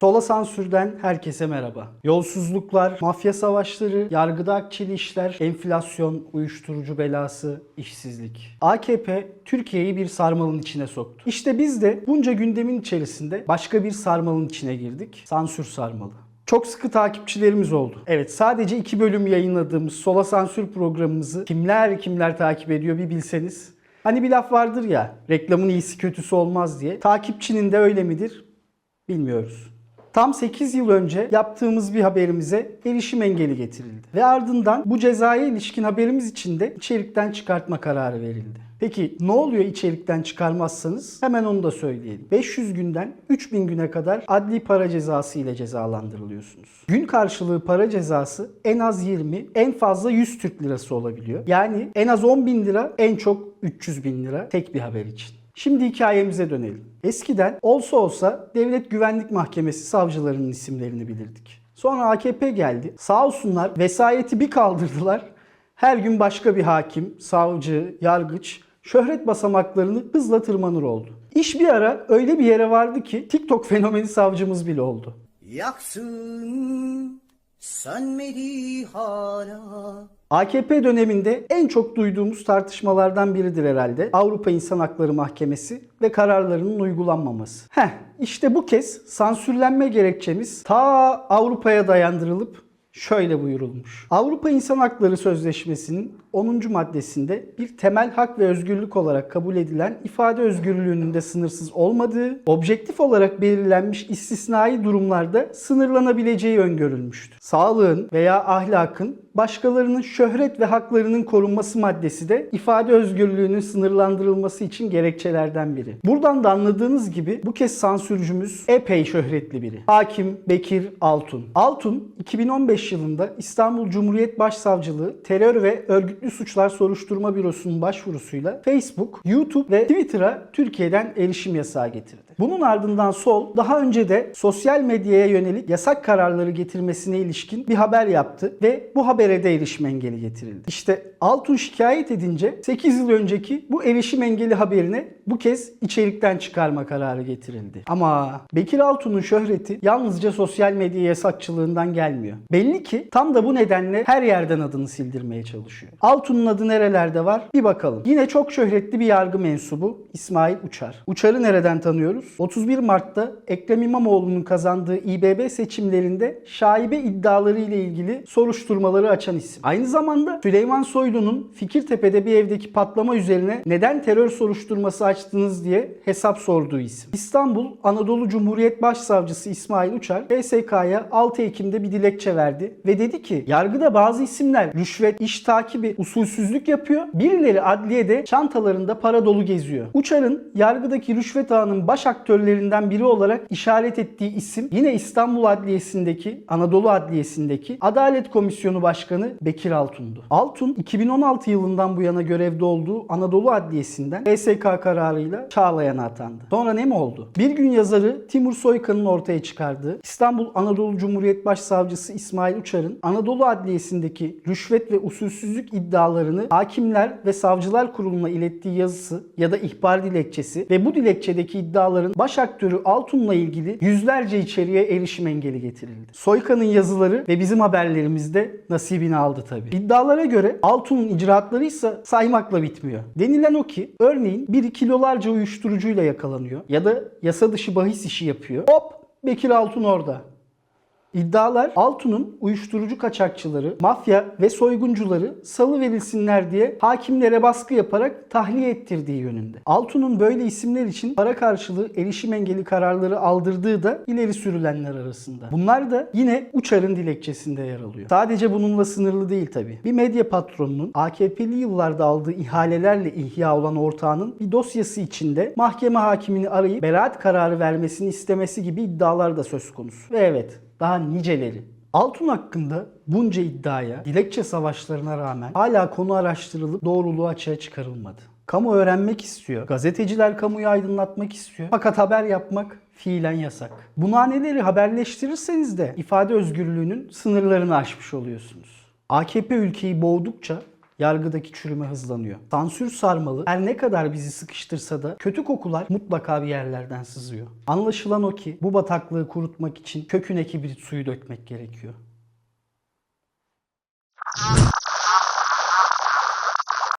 Sola sansürden herkese merhaba. Yolsuzluklar, mafya savaşları, yargıda akçeli işler, enflasyon, uyuşturucu belası, işsizlik. AKP Türkiye'yi bir sarmalın içine soktu. İşte biz de bunca gündemin içerisinde başka bir sarmalın içine girdik. Sansür sarmalı. Çok sıkı takipçilerimiz oldu. Evet sadece iki bölüm yayınladığımız Sola Sansür programımızı kimler kimler takip ediyor bir bilseniz. Hani bir laf vardır ya reklamın iyisi kötüsü olmaz diye. Takipçinin de öyle midir bilmiyoruz. Tam 8 yıl önce yaptığımız bir haberimize erişim engeli getirildi. Ve ardından bu cezaya ilişkin haberimiz için de içerikten çıkartma kararı verildi. Peki ne oluyor içerikten çıkarmazsanız? Hemen onu da söyleyelim. 500 günden 3000 güne kadar adli para cezası ile cezalandırılıyorsunuz. Gün karşılığı para cezası en az 20, en fazla 100 Türk lirası olabiliyor. Yani en az 10 bin lira, en çok 300 bin lira tek bir haber için. Şimdi hikayemize dönelim. Eskiden olsa olsa Devlet Güvenlik Mahkemesi savcılarının isimlerini bilirdik. Sonra AKP geldi. Sağ olsunlar vesayeti bir kaldırdılar. Her gün başka bir hakim, savcı, yargıç şöhret basamaklarını hızla tırmanır oldu. İş bir ara öyle bir yere vardı ki TikTok fenomeni savcımız bile oldu. Yaksın sönmedi hala AKP döneminde en çok duyduğumuz tartışmalardan biridir herhalde. Avrupa İnsan Hakları Mahkemesi ve kararlarının uygulanmaması. Heh, işte bu kez sansürlenme gerekçemiz ta Avrupa'ya dayandırılıp şöyle buyurulmuş. Avrupa İnsan Hakları Sözleşmesi'nin 10. maddesinde bir temel hak ve özgürlük olarak kabul edilen ifade özgürlüğünün de sınırsız olmadığı, objektif olarak belirlenmiş istisnai durumlarda sınırlanabileceği öngörülmüştür. Sağlığın veya ahlakın başkalarının şöhret ve haklarının korunması maddesi de ifade özgürlüğünün sınırlandırılması için gerekçelerden biri. Buradan da anladığınız gibi bu kez sansürcümüz epey şöhretli biri. Hakim Bekir Altun. Altun 2015 yılında İstanbul Cumhuriyet Başsavcılığı Terör ve Örgütlü Suçlar Soruşturma Bürosu'nun başvurusuyla Facebook, YouTube ve Twitter'a Türkiye'den erişim yasağı getirdi. Bunun ardından Sol daha önce de sosyal medyaya yönelik yasak kararları getirmesine ilişkin bir haber yaptı ve bu habere de erişim engeli getirildi. İşte Altun şikayet edince 8 yıl önceki bu erişim engeli haberine bu kez içerikten çıkarma kararı getirildi. Ama Bekir Altun'un şöhreti yalnızca sosyal medya yasakçılığından gelmiyor. Belli ki tam da bu nedenle her yerden adını sildirmeye çalışıyor. Altun'un adı nerelerde var? Bir bakalım. Yine çok şöhretli bir yargı mensubu İsmail Uçar. Uçar'ı nereden tanıyoruz? 31 Mart'ta Ekrem İmamoğlu'nun kazandığı İBB seçimlerinde şaibe iddiaları ile ilgili soruşturmaları açan isim. Aynı zamanda Süleyman Soylu'nun Fikirtepe'de bir evdeki patlama üzerine neden terör soruşturması açtınız diye hesap sorduğu isim. İstanbul Anadolu Cumhuriyet Başsavcısı İsmail Uçar PSK'ya 6 Ekim'de bir dilekçe verdi ve dedi ki yargıda bazı isimler rüşvet, iş takibi, usulsüzlük yapıyor. Birileri adliyede çantalarında para dolu geziyor. Uçar'ın yargıdaki rüşvet ağının baş aktörlerinden biri olarak işaret ettiği isim yine İstanbul Adliyesi'ndeki, Anadolu Adliyesi'ndeki Adalet Komisyonu Başkanı Bekir Altun'du. Altun 2016 yılından bu yana görevde olduğu Anadolu Adliyesi'nden PSK kararıyla Çağlayan'a atandı. Sonra ne mi oldu? Bir gün yazarı Timur Soykan'ın ortaya çıkardığı İstanbul Anadolu Cumhuriyet Başsavcısı İsmail Uçar'ın Anadolu Adliyesi'ndeki rüşvet ve usulsüzlük iddialarını Hakimler ve Savcılar Kurulu'na ilettiği yazısı ya da ihbar dilekçesi ve bu dilekçedeki iddiaların baş aktörü Altun'la ilgili yüzlerce içeriğe erişim engeli getirildi. Soykan'ın yazıları ve bizim haberlerimizde nasibini aldı tabii. İddialara göre Altun'un icraatları ise saymakla bitmiyor. Denilen o ki örneğin biri kilolarca uyuşturucuyla yakalanıyor ya da yasa dışı bahis işi yapıyor. Hop Bekir Altun orada. İddialar Altun'un uyuşturucu kaçakçıları, mafya ve soyguncuları salı verilsinler diye hakimlere baskı yaparak tahliye ettirdiği yönünde. Altun'un böyle isimler için para karşılığı erişim engeli kararları aldırdığı da ileri sürülenler arasında. Bunlar da yine Uçar'ın dilekçesinde yer alıyor. Sadece bununla sınırlı değil tabi. Bir medya patronunun AKP'li yıllarda aldığı ihalelerle ihya olan ortağının bir dosyası içinde mahkeme hakimini arayıp beraat kararı vermesini istemesi gibi iddialar da söz konusu. Ve evet daha niceleri. Altun hakkında bunca iddiaya, dilekçe savaşlarına rağmen hala konu araştırılıp doğruluğu açığa çıkarılmadı. Kamu öğrenmek istiyor. Gazeteciler kamuyu aydınlatmak istiyor. Fakat haber yapmak fiilen yasak. Bu naneleri haberleştirirseniz de ifade özgürlüğünün sınırlarını aşmış oluyorsunuz. AKP ülkeyi boğdukça yargıdaki çürüme hızlanıyor. Sansür sarmalı her ne kadar bizi sıkıştırsa da kötü kokular mutlaka bir yerlerden sızıyor. Anlaşılan o ki bu bataklığı kurutmak için köküne kibrit suyu dökmek gerekiyor.